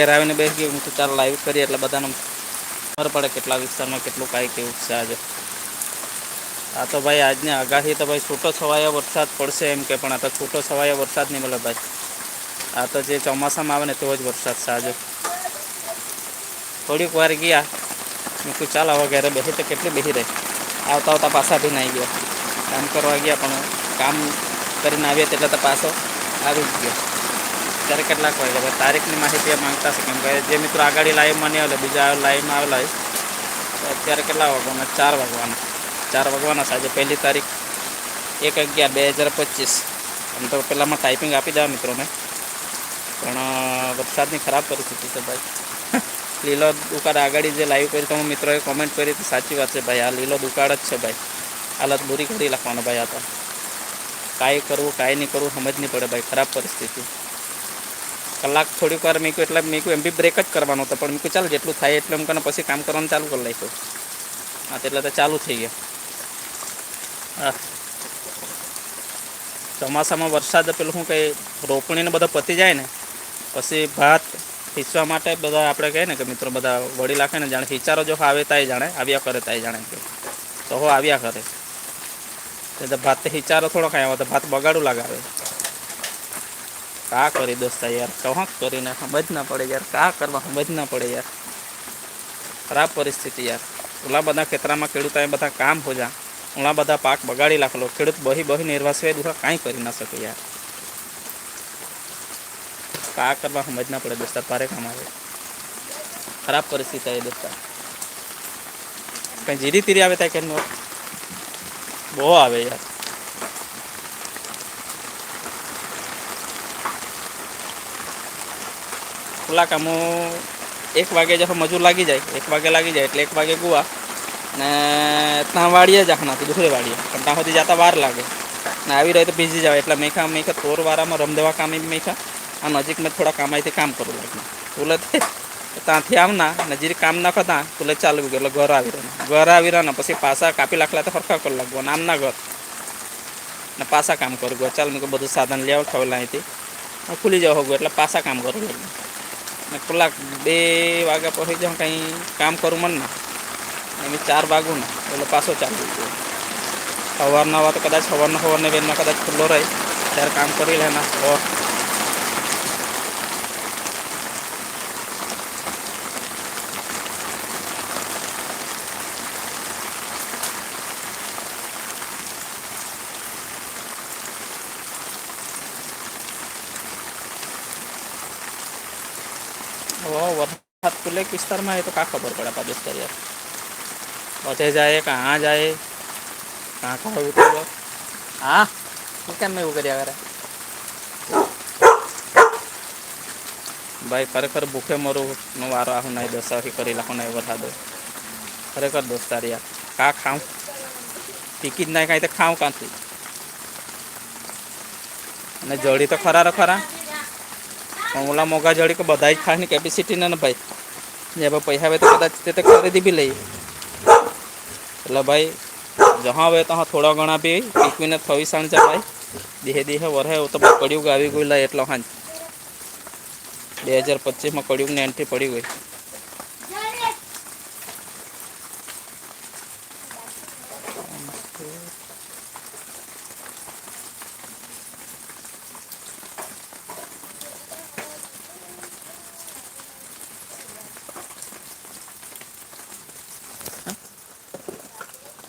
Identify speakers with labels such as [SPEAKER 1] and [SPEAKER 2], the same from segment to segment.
[SPEAKER 1] ઘરે આવીને બેસી ગયો હું તો ચાલ લાઈવ કરીએ એટલે બધાને ખબર પડે કેટલા વિસ્તારમાં કેટલું કાંઈ કેવું છે આજે. આ તો ભાઈ આજની આગાહી તો ભાઈ છૂટો છવાયો વરસાદ પડશે એમ કે પણ આ તો છૂટો છવાયો વરસાદ નહીં મળે ભાઈ. આ તો જે ચોમાસામાં આવે ને તેવો જ વરસાદ છે આજે. થોડીક વાર ગયા. મેં કહ્યું ચાલ હવે ઘરે બેસી તો કેટલી બેસી રહી. આવતા આવતા પાછા બી નાઈ ગયા. કામ કરવા ગયા પણ કામ કરીને આવ્યા એટલે તો પાછો આવી જ ગયો. ત્યારે કેટલાક હોય હવે તારીખની માહિતી માગતા છે કેમ કે જે મિત્રો આગળ લાઈવમાં નહીં આવે, બીજા લાઈવમાં આવેલા હોય, તો અત્યારે કેટલા વાગવાના? ચાર વાગવાના. ચાર વાગવાના છે. આજે પહેલી તારીખ એક અગિયાર, બે હજાર પચીસ. આમ તો પહેલાંમાં ટાઈપિંગ આપી દેવા મિત્રોને. પણ વરસાદની ખરાબ પરિસ્થિતિ છે ભાઈ. લીલો દુકાળ આગળ જે લાઈવ કરી તો મિત્રોએ કોમેન્ટ કરી તો સાચી વાત છે ભાઈ. આ લીલો દુકાળ જ છે ભાઈ. હાલત બુરી કરી નાખવાનો ભાઈ આ તો. કાંઈ કરવું, કાંઈ નહીં કરવું, સમજ નહીં પડે ભાઈ. ખરાબ પરિસ્થિતિ. કલાક થોડીક વાર મેં એટલે મીકું એમ બી બ્રેક જ કરવાનો હતો. પણ મેં કહ્યું ચાલ જેટલું થાય એટલું એમ કરીને પછી કામ કરવાનું ચાલુ કરી લઈશું. હા એટલે તો ચાલુ થઈ ગયા. હા. ચોમાસામાં વરસાદ પેલું શું કંઈ રોપણીને બધો પતી જાય ને, પછી ભાત ખીચવા માટે બધા આપણે કહીએ ને કે મિત્રો બધા વડી લાખે ને જાણે હિંચારો જો આવે તાય જાણે, આવ્યા કરે તાય જાણે કે. તો હો આવ્યા કરે. એટલે ભાત ખીચારો થોડો ખાય આવે તો ભાત બગાડું લગાવે કા કરી દોસ્તા યાર? કહા કરીને સમજ ના પડે યાર. કા કરવા સમજ ના પડે યાર? ખરાબ પરિસ્થિતિ યાર. ઓલા બધા ખેતરામાં ખેડૂતોએ બધા કામ હો જા. ઓલા બધા પાક બગાડી લાખલો ખેડૂત બહી બહી નિર્વાહ સિવાય દુખા કાંઈ કરી ના શકે યાર. કા કરવા સમજ ના પડે દોસ્તાર તારે કામ આવે. ખરાબ પરિસ્થિતિ આવી દોસ્તાર કંઈ જીરી તીરી આવે ત્યાં કેમ બહુ આવે યાર. ખુલ્લા કામો એક વાગે જો મજૂર લાગી જાય, એક વાગે લાગી જાય એટલે એક વાગે ગુવા ને ત્યાં વાળીએ જ આખના દુસરે વાળીએ પણ ત્યાં સુધી જતા વાર લાગે. ને આવી રહે તો ભીજી જાવ એટલે મેખા મેખા તોરવાળામાં રમદેવા કામ બી મેખા. આ નજીકમાં થોડા કામ અહીંથી કામ કરવું લાગ્યું તુલે તે ત્યાંથી આવના ને જે કામ ના કરતા, તુલે ચાલુ ગયું. એટલે ઘર આવી રહ્યા ઘર આવી રહ્યા ને પછી પાછા કાપી લાખલા તો સરખા કરી લાગવું નામના ઘર. ને પાછા કામ કરું ગયો. ચાલ, મેં કીધું બધું સાધન લઈ આવ થવેલા અહીંથી. ને ખુલી જાવ હોગું, એટલે પાછા કામ કરું લાગ્યું ને કલાક બે વાગ્યા પછી જાઉં કંઈ કામ કરું મન ના એમ ચાર વાગું ને, એટલે પાછો ચાલુ સવારના વા તો કદાચ સવારના સવારને બેનમાં કદાચ ખુલ્લો રહે, ત્યારે કામ કરી લેના ઓ ઓ તો લેક વિસ્તારમાં એ તો કાં ખબર પડે આપણે બેસ કરીએ બધે જાય કાં જાય કાં ખાવું કરો હા શું કેમ એવું કર્યા કરે ભાઈ ખરેખર ભૂખે મરું નો વારો આવું નહીં દસાખી કરી લાખો નહીં વધારે ખરેખર દોસ્તાર યાર કા ખાઉં ટીકી જ નહીં કાંઈ તો ખાઉં કાંથી અને જળી તો ખરા ખરા ઓલા મોગા જળી કે બધા જ ખાવાની કેપેસિટી ને ભાઈ ભાઈ પૈસા આવે તો કદાચ તે કરી બી લઈએ. એટલે ભાઈ જहाँ હવે તો થોડા ઘણા બી પીકવીને થવી છે ભાઈ. દેહે દેહે વરહે તો ભાઈ કડિયુગ આવી ગયું લા એટલો હાંજ. બે હજાર પચીસમાં કડિયુગની એન્ટ્રી પડી ગઈ.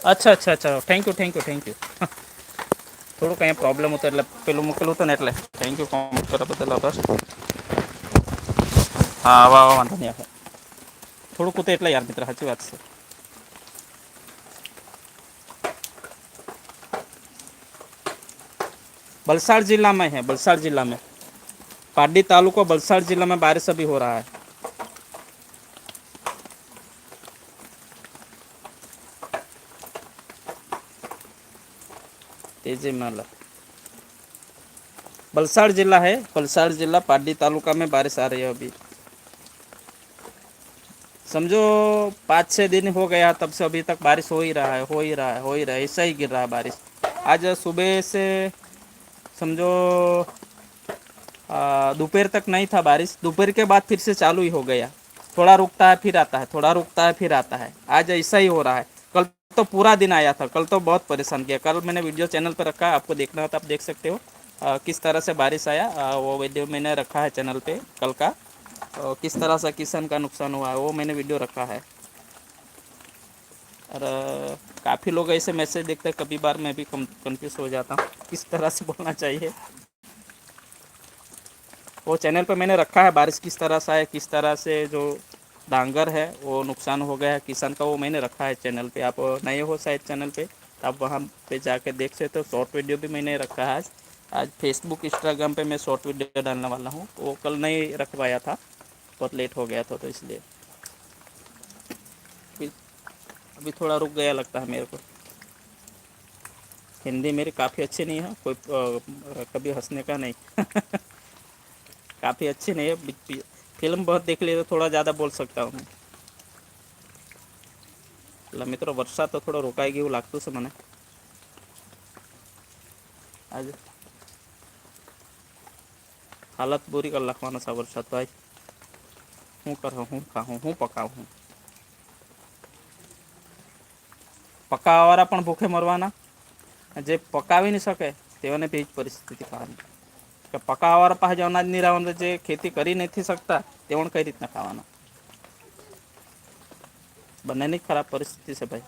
[SPEAKER 1] અચ્છા અચ્છા અચ્છા thank you thank you thank you થોડુંક અહીંયા પ્રોબ્લેમ હતો એટલે પેલું મૂકેલું હતું ને એટલે થેન્ક યુ કોમેન્ટ કરવા બદલ આભાર હા આવા આવા વાંધો નહીં આવે થોડુંક હતું એટલે યાર મિત્ર સાચી વાત છે बलसाड़ जिला में है बलसाड़ जिला में पाडी तालुका बलसाड़ जिला में बारिश अभी हो रहा है तेज़ी माला। बलसाड़ जिला है बलसाड़ जिला पाडी तालुका में बारिश आ रही है अभी। समझो, पाँच छः दिन हो गया, तब से अभी तक बारिश हो ही रहा है, हो ही रहा है, हो ही रहा है, ऐसा ही गिर रहा है बारिश। आज सुबह से, समझो दोपहर तक नहीं था बारिश, दोपहर के बाद फिर से चालू ही हो गया। थोड़ा रुकता है, फिर आता है, थोड़ा रुकता है, फिर आता है। आज ऐसा ही हो रहा है। तो पूरा दिन आया था। कल तो बहुत परेशान किया। कल मैंने वीडियो चैनल पर रखा है आपको देखना हो तो आप देख सकते हो। आ, किस तरह से बारिश आया आ, वो वीडियो मैंने रखा है चैनल पे कल का। और किस तरह से किसान का नुकसान हुआ वो मैंने वीडियो रखा है। और काफ़ी लोग ऐसे मैसेज देखते हैं कभी बार मैं भी कंफ्यूज हो जाता हूँ किस तरह से बोलना चाहिए। वो चैनल पे मैंने रखा है बारिश किस तरह से है किस तरह से जो डांगर है वो नुकसान हो गया है। किसान का वो मैंने रखा है चैनल पे। आप नए हो शायद चैनल पे तो आप वहाँ पे जाके देख सकते हो। शॉर्ट वीडियो भी मैंने रखा है आज। आज फेसबुक इंस्टाग्राम पे मैं शॉर्ट वीडियो डालने वाला हूँ। वो कल नहीं रख पाया था बहुत लेट हो गया था तो इसलिए। अभी अभी थोड़ा रुक गया लगता है मेरे को। हिंदी मेरी काफ़ी अच्छी नहीं है कोई अ, कभी हंसने का नहीं। काफ़ी अच्छी नहीं है फिल्म बहुत देख ली तो थोड़ा ज़्यादा बोल सकता હું એટલે મિત્રો વરસાદ તો થોડો રોકાઈ ગયું લાગતું છે મને આજે હાલત બુરી કરી નાખવાનો છે આ વરસાદ ભાઈ શું કરું હું ખાઉં હું પકાવું પકાવવાવાળા પણ ભૂખે મરવાના જે પકાવી નહીં શકે તેઓને બી જ પરિસ્થિતિ ખાવાની કે પકાવવાવાળા પાસે જે અનાજ નહીં રહેવાનું જે ખેતી કરી નથી શકતા તેઓને કઈ રીતના ખાવાના? બંનેની ખરાબ પરિસ્થિતિ છે ભાઈ.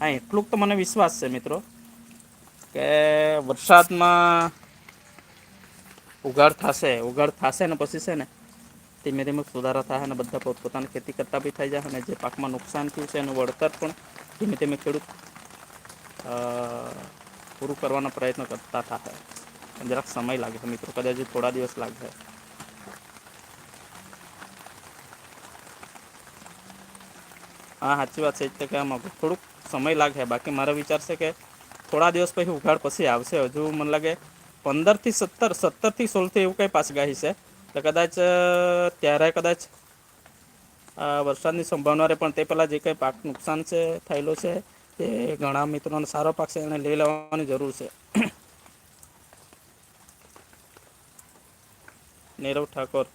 [SPEAKER 1] હા, એટલું તો મને વિશ્વાસ છે મિત્રો, કે વરસાદમાં ઉઘાડ થશે ઉઘાડ થશે ને પછી છે ને ધીમે ધીમે સુધારા થાય અને બધા પોતપોતાની ખેતી કરતા બી થઈ જાય અને જે પાકમાં નુકસાન થયું છે એનું વળતર પણ ધીમે ધીમે ખેડૂત પૂરું કરવાનો પ્રયત્ન કરતા થાય પણ જરાક સમય લાગે છે મિત્રો, કદાચ થોડા દિવસ લાગશે. હા, સાચી વાત છે જ તે કહેવા માંગુ થોડુંક સમય લાગે, બાકી મારો વિચાર છે કે થોડા દિવસ પછી ઉઘાડ પછી આવશે. હજુ મને લાગે પંદરથી સત્તર, સત્તરથી સોળથી એવું કંઈ પાસગાહી છે. તો કદાચ ત્યારે કદાચ વરસાદની સંભાવના રહે, પણ તે પહેલાં જે કંઈ પાક નુકસાન છે, થયેલો છે તે ઘણા મિત્રોને સારો પાક છે, એને લઈ લેવાની જરૂર છે. નીરવ ઠાકોર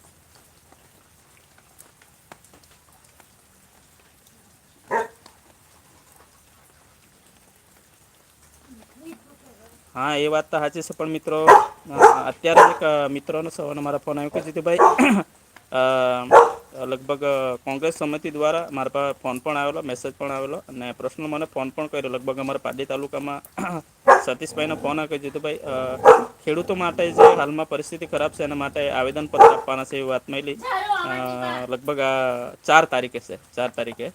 [SPEAKER 1] હા એ વાત તો સાચી છે પણ મિત્રો અ, અત્યારે એક અ, મિત્રોનો સવારનો મારા ફોન આવ્યો કે જીતુભાઈ અ, લગભગ કોંગ્રેસ સમિતિ દ્વારા મારા પાસે ફોન પણ આવેલો મેસેજ પણ આવેલો અને પ્રશ્ન મને ફોન પણ કર્યો. લગભગ અમારા પાડી તાલુકામાં સતીશભાઈનો ફોન આવ્યો જીતુભાઈ ખેડૂતો માટે જે હાલમાં પરિસ્થિતિ ખરાબ છે એના માટે આવેદનપત્ર આપવાના છે એવી વાત મળી. લગભગ આ ચાર તારીખે છે, ચાર તારીખે.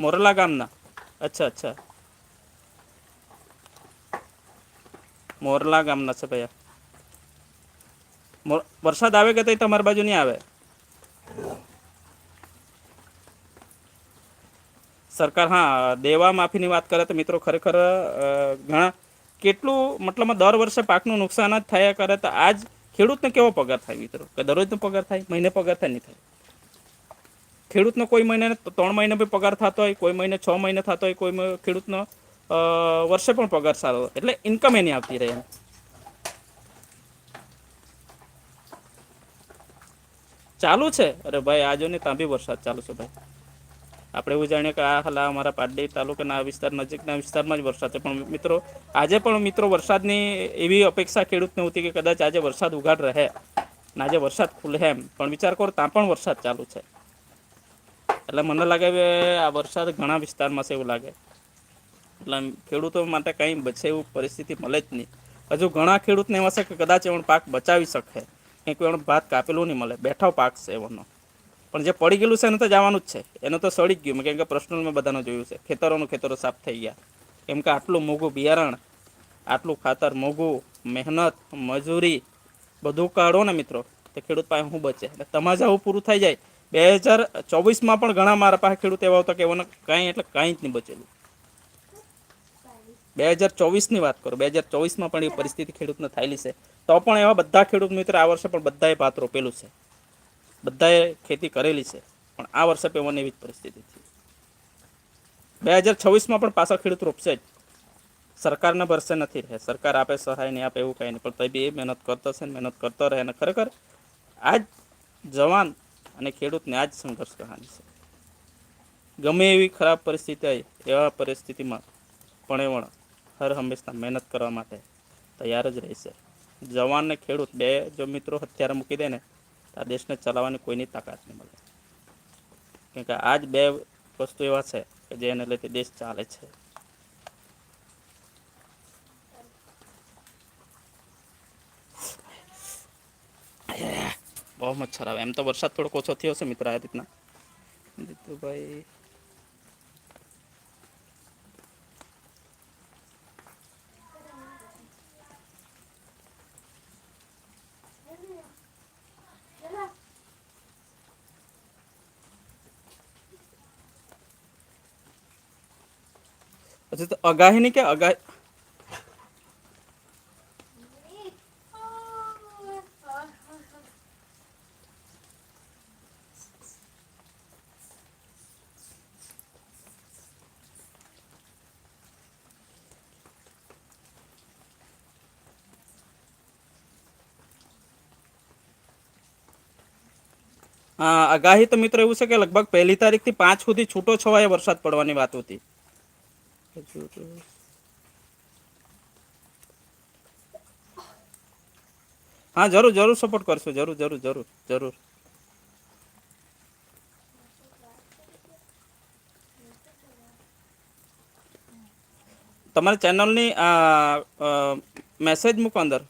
[SPEAKER 1] મોરલા ગામના. અચ્છા અચ્છા. મોરલા ગામના છે ભૈયા. વરસાદ આવે કે તઈ તમારી બાજુ નહીં આવે? સરકાર, હા, દેવા માફીની વાત કરે તો મિત્રો ખરેખર ઘણા કેટલું, મતલબ દર વર્ષે પાકનું નુકસાન જ થયા કરે તો આજ ખેડૂતને કેવો પગાર થાય મિત્રો? કે દરરોજનો પગાર થાય, મહિને પગાર થાય, નહીં થાય? ખેડૂતનો કોઈ મહિને ત્રણ મહિને બી પગાર થતો હોય, કોઈ મહિને છ મહિને થતો હોય, કોઈ ખેડૂતનો વર્ષે પણ પગાર સારો એટલે ઇન્કમ એની આવતી રહે ચાલુ છે? અરે ભાઈ, આજો ને ત્યાં બી વરસાદ ચાલુ છે ભાઈ. આપણે એવું જાણીએ કે આ હાલા અમારા પાટડી તાલુકાના વિસ્તાર નજીકના વિસ્તારમાં જ વરસાદ છે. પણ મિત્રો, આજે પણ મિત્રો વરસાદની એવી અપેક્ષા ખેડૂતને હતી કે કદાચ આજે વરસાદ ઉઘાડ રહે અને આજે વરસાદ ખુલે એમ. પણ વિચાર કરો, ત્યાં પણ વરસાદ ચાલુ છે. એટલે મને લાગે કે આ વરસાદ ઘણા વિસ્તારમાં છે એવું લાગે. એટલે ખેડૂતો માટે કંઈ બચે એવું પરિસ્થિતિ મળે જ નહીં. હજુ ઘણા ખેડૂતને એવા છે કે કદાચ એમનો પાક બચાવી શકે. કંઈક એમનો ભાત કાપેલું નહીં મળે. બેઠો પાક છે એવાનો પણ જે પડી ગયેલું છે એને તો જવાનું જ છે. એને તો સડી ગયું. કેમ કે પ્રશ્નલ મેં બધાનું જોયું છે. ખેતરોનું ખેતરો સાફ થઈ ગયા. કેમ કે આટલું મોંઘું બિયારણ, આટલું ખાતર, મોંઘું મહેનત, મજૂરી બધું કાઢો ને મિત્રો. તો ખેડૂત પાસે શું બચે. એટલે તમારે આવું પૂરું થઈ જાય. બે હજાર ચોવીસમાં પણ ઘણા મારા પાસે ખેડૂત એવા હતા કે એઓને કાંઈ એટલે કાંઈ જ નહીં બચેલું. બે હજાર ચોવીસની વાત કરો, બે હજાર ચોવીસમાં પણ એ પરિસ્થિતિ ખેડૂતને થયેલી છે. તો પણ એવા બધા ખેડૂત મિત્રો આ વર્ષે પણ બધાએ ભાત રોપેલું છે. બધાએ ખેતી કરેલી છે. પણ આ વર્ષે પણ એવી જ પરિસ્થિતિ થઈ. બે હજાર છવ્વીસમાં પણ પાછા ખેડૂત રોપશે જ. સરકારના ભરસે નથી રહે. સરકાર આપે સહાય નહીં આપે એવું કંઈ નહીં. પણ તો બી એ મહેનત કરતો છે ને મહેનત કરતો રહે અને ખરેખર આ જવાન અને ખેડૂતને આ જ સંઘર્ષ કહાની છે. ગમે એવી ખરાબ પરિસ્થિતિ આવી એવા પરિસ્થિતિમાં પણ હર હંમેશા મહેનત કરવા માટે તૈયાર જ રહેશે જવાન ને ખેડૂત, બે જો મિત્રો હથિયાર મૂકી દે ને, તો આ દેશને ચલાવવાની કોઈની તાકાત નહીં મળે. કેમ કે આ જ બે વસ્તુ એવા છે કે જેને લીધે દેશ ચાલે છે. બહુ મચ્છર આવે એમ તો વરસાદ થોડોક ઓછો થયો છે મિત્ર આ રીતના જીતુભાઈ પછી તો આગાહી ની કે આગાહી આગાહી તો મિત્રો એવું છે કે લગભગ પહેલી તારીખથી પાંચ સુધી છૂટો છવાયો વરસાદ પડવાની વાત હતી. હા, જરૂર જરૂર સપોર્ટ કરશું, જરૂર જરૂર જરૂર જરૂર. તમારી ચેનલની મેસેજ મૂકો અંદર.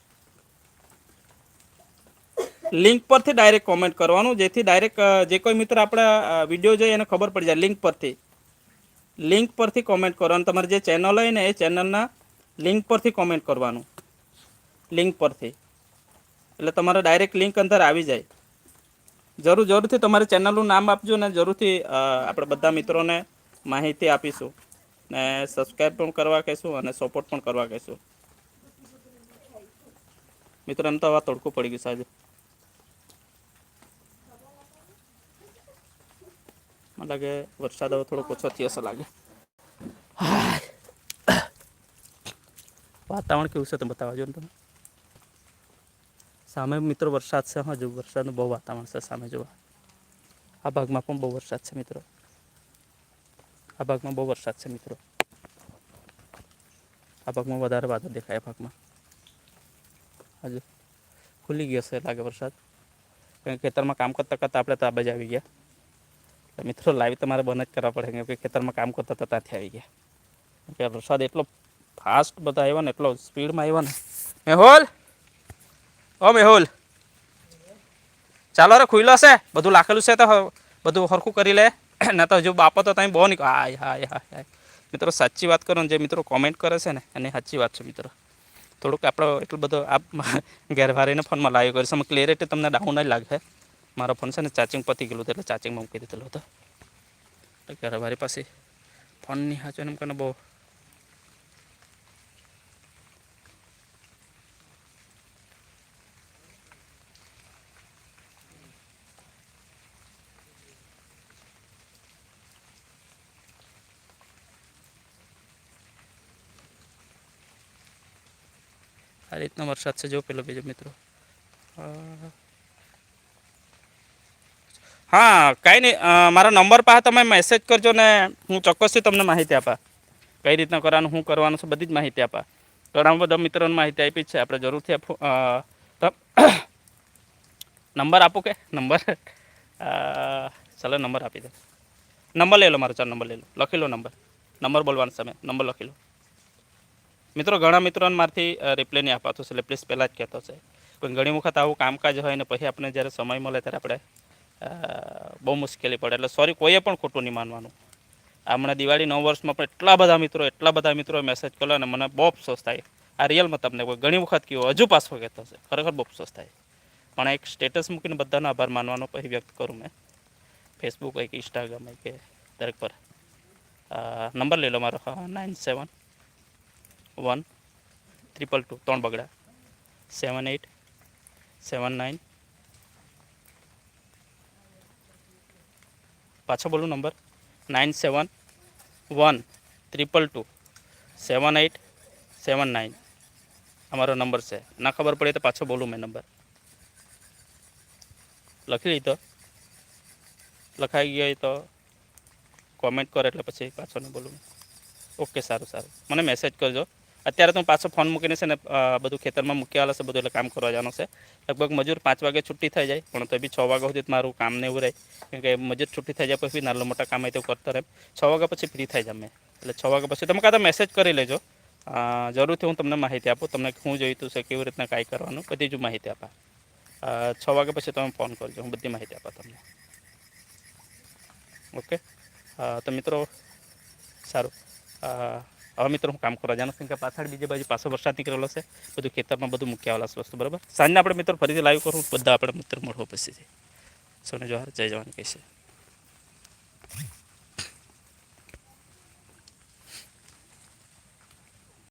[SPEAKER 1] લિંક પરથી ડાયરેક્ટ કોમેન્ટ કરવાનું. જેથી ડાયરેક્ટ જે કોઈ મિત્ર આપણા વીડિયો જોઈએ એને ખબર પડી જાય લિંક પરથી. લિંક પરથી કોમેન્ટ કરવાનું તમારી જે ચેનલ હોય ને એ ચેનલના લિંક પરથી કોમેન્ટ કરવાનું. લિંક પરથી. એટલે તમારે ડાયરેક્ટ લિંક અંદર આવી જાય. જરૂર, જરૂરથી તમારી ચેનલનું નામ આપજો ને જરૂરથી આપણે બધા મિત્રોને માહિતી આપીશું. ને સબસ્ક્રાઈબ પણ કરવા કહીશું અને સપોર્ટ પણ કરવા કહીશું. મિત્રો એમ તો હવે તડકું પડી ગયું સાજુ મને લાગે વરસાદ હવે થોડોક ઓછો થયો હશે લાગે. વાતાવરણ કેવું છે તમે બતાવજો ને તમે? સામે મિત્રો વરસાદ છે, હા, જો વરસાદનું બહુ વાતાવરણ છે સામે જોવા. આ ભાગમાં પણ બહુ વરસાદ છે મિત્રો. આ ભાગમાં બહુ વરસાદ છે મિત્રો. આ ભાગમાં વધારે વાદળ દેખાય આ ભાગમાં. હજુ ખુલી ગયો છે લાગે વરસાદ. કારણ કે ખેતરમાં કામ કરતાં કરતાં આપણે તો આ બાજુ આવી ગયા. મિત્રો લાઈવ તમારે બંધ જ કરવા પડે કે ખેતરમાં કામ કરતા હતા, ત્યાંથી આવી ગયા. કે વરસાદ એટલો ફાસ્ટ બધા આવ્યો ને, એટલો સ્પીડમાં આવ્યો ને. મેહુલ? ઓ મેહુલ. ચાલો રે, ખુલ્લો છે. બધું લાખેલું છે તો બધું સરખું કરી લે. ના તો હજુ બાપો તો ત્યાં બહુ નીકળ. હાય હાય હાય મિત્રો, સાચી વાત કરો ને, જે મિત્રો કોમેન્ટ કરે છે ને, એને સાચી વાત છે મિત્રો. થોડુંક આપણો એટલું બધો આપ ઘેરભારીને ફોનમાં લાવ્યો કરીશું. ક્લિયરિટી તમને ડાઉન જ લાગે મારો ફોન છે ને ચાર્જિંગ પતી ગયેલું હતું એટલે ચાર્જિંગમાં મૂકી દીધેલો હતો. એટલે મારી પાસે ફોનની હાચો એમ કરીને બહુ આ રીતનો વરસાદ છે. જો પેલો બીજો મિત્રો. હા, કાંઈ નહીં. મારો નંબર પાસે તમે મેસેજ કરજો ને હું ચોક્કસથી તમને માહિતી આપા. કઈ રીતના કરવાનું શું કરવાનું છે, બધી જ માહિતી આપા. ઘણા બધા મિત્રોને માહિતી આપી છે. આપણે જરૂરથી નંબર આપો કે? નંબર? ચાલો, નંબર આપી દે. નંબર લઈ લો, મારો ચાર નંબર લઈ લો. લખી લો નંબર. નંબર બોલવાનો સમય નંબર લખી લો. મિત્રો, ઘણા મિત્રોને મારથી રિપ્લે નહીં અપાતો છે. એટલે પ્લીઝ પહેલાં જ કહેતો છે. પણ ઘણી વખત આવું કામકાજ હોય ને, પછી આપણે જ્યારે સમય મળે ત્યારે આપણે બહુ મુશ્કેલી પડે. એટલે સોરી કોઈએ પણ ખોટું નહીં માનવાનું. હમણાં દિવાળી નવ વર્ષમાં પણ એટલા બધા મિત્રો, એટલા બધા મિત્રો મેસેજ કર્યો અને મને બહુ અફસોસ થાય. આ રિયલમાં તમને કોઈ ઘણી વખત કહ્યું, હજુ પાછો કહેતો હશે. ખરેખર બહુ અફસોસ થાય. પણ એક સ્ટેટસ મૂકીને બધાનો આભાર માનવાનો પછી વ્યક્ત કરું મેં. ફેસબુક હોય કે ઇન્સ્ટાગ્રામ હોય કે દરેક પર. નંબર લઈ લો મારો. Nine seven one triple two ત્રણ બગડા. સેવન એટ સેવન નાઇન પાછો બોલું number nine seven one triple two seven eight seven nine અમારો નંબર છે. ના ખબર પડે તો પાછો બોલું મેં નંબર લખી લીધો. લખાઈ ગયો તો કોમેન્ટ કરો એટલે પછી પાછો નહીં બોલું. ઓકે સારું સારું. મને મેસેજ કરજો. અત્યારે તો હું પાછો ફોન મૂકીને છે ને બધું ખેતરમાં મૂકી આવેલા છે, બધું એટલે કામ કરવા જવાનું છે. લગભગ મજૂર પાંચ વાગે છુટ્ટી થઈ જાય, પણ તો બી છ વાગ્યા સુધી મારું કામ ને એવું રહે. કેમ કે મજૂર છુટ્ટી થઈ જાય પછી નાનું મોટા કામ હોય તેવું કરતા રહે. છ વાગ્યા પછી ફ્રી થઈ જમે એટલે છ વાગ્યા પછી તમે કાં મેસેજ કરી લેજો. જરૂરથી હું તમને માહિતી આપું, તમને શું જોઈતું છે, કેવી રીતના કાંઈ કરવાનું, બધી જ માહિતી આપા. છ વાગ્યા પછી તમે ફોન કરજો, હું બધી માહિતી આપા તમને. ઓકે? તો મિત્રો, સારું. હવે મિત્રો હું કામ કરવા જાણું છું કે પાછળ બીજી બાજુ પાછો વરસાદ નીકળેલો છે. બધું ખેતરમાં બધું મૂકી આવેલા છે વસ્તુ, બરાબર? સાંજના આપણે મિત્રો ફરીથી લાઈવ કરું, બધા આપણે મિત્ર મળવા પછી. સોને જોહાર, જય જવાન કહીશે